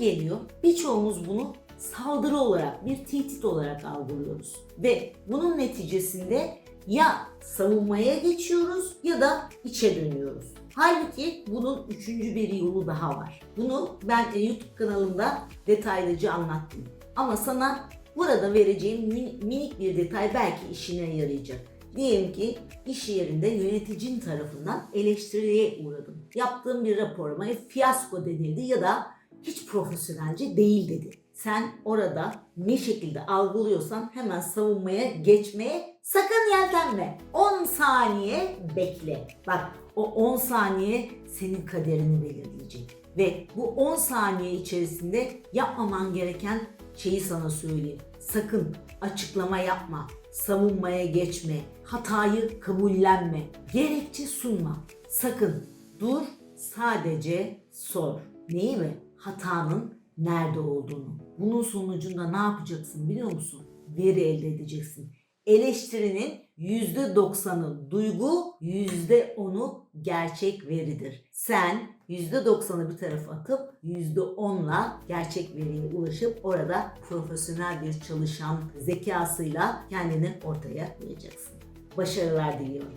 geliyor. Birçoğumuz bunu saldırı olarak, bir tehdit olarak algılıyoruz. Ve bunun neticesinde ya savunmaya geçiyoruz ya da içe dönüyoruz. Halbuki bunun üçüncü bir yolu daha var. Bunu ben e, YouTube kanalımda detaylıca anlattım. Ama sana burada vereceğim min- minik bir detay belki işine yarayacak. Diyelim ki iş yerinde yöneticin tarafından eleştiriye uğradım. Yaptığım bir raporuma fiyasko denildi ya da hiç profesyonelce değil dedi. Sen orada ne şekilde algılıyorsan hemen savunmaya geçmeye sakın yeltenme. 10 saniye bekle. Bak o 10 saniye senin kaderini belirleyecek. Ve bu 10 saniye içerisinde yapmaman gereken şeyi sana söyleyeyim. Sakın açıklama yapma, savunmaya geçme, hatayı kabullenme, gerekçe sunma. Sakın dur, sadece sor. Neyi mi? Hatanın nerede olduğunu. Bunun sonucunda ne yapacaksın biliyor musun? Veri elde edeceksin. Eleştirinin %90'ı duygu, %10'u gerçek veridir. Sen %90'ı bir tarafa atıp %10'la gerçek veriye ulaşıp orada profesyonel bir çalışan zekasıyla kendini ortaya koyacaksın. Başarılar diliyorum.